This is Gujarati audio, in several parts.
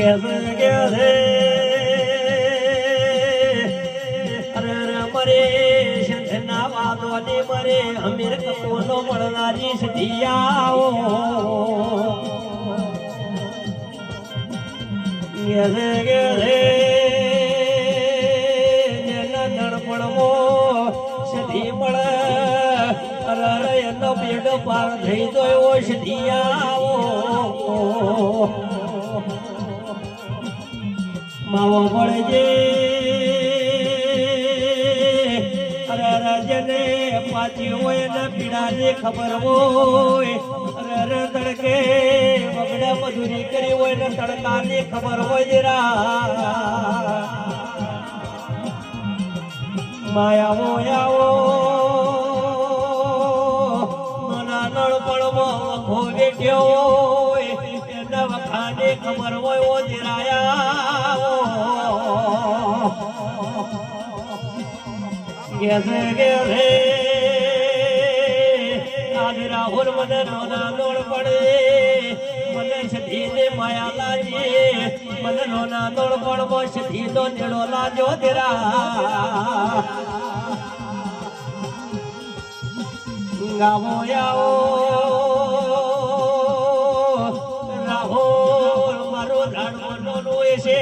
કેસે અરે રે મરે શંખના વાદોની મરે અમીર કપૂરનો મળનારી સધિયાઓ કેસે જેના નણપણમો સધી મળે અરે અરે એનો પેટ પાર થઈ એવો સધિયાઓ માવો પડજે. અરે રાજને પાછી હોય ને પીડાની ખબર હોય. અરે તડકે બગડા મજૂરી કરી હોય ને તડકાની ખબર હોય જરા. માયાવો આવો. મના નળપણમાં વખો બેઠ્યો હોય. એના વખાને ખબર હોય જરાયા. ગેસે ગેસે આજ રાહુલ મને નોના નોળ પડે મને સધી ને માયા લાજી મને નોના નોળ પડવો સધી તો નેડો લાજો તેરા ગાવો આવો રાહુલ મારો લાડવાનો છે,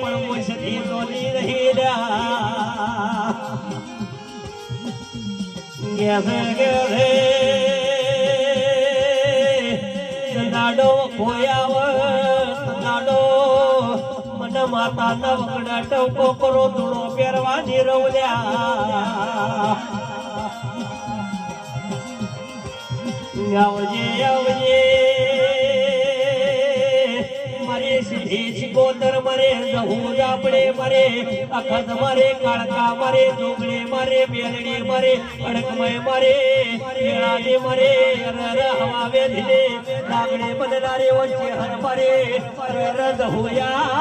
પણ હું સધી તો નહીં. રહી ગેસે ના વગડા ટવકો કરો ધૂળો પહેરવાની રવલ્યા. આવજે આવજે. જહૂદ આપણે મરે, અખત મરે, કાળકા મરે જોગણે મરે, બેલડી મરે, અડકમય મરે કેળાને મરે રર હવા ધીલે લાગણે બદલારે વચ્ચે હર મરે રર જહુયાઓ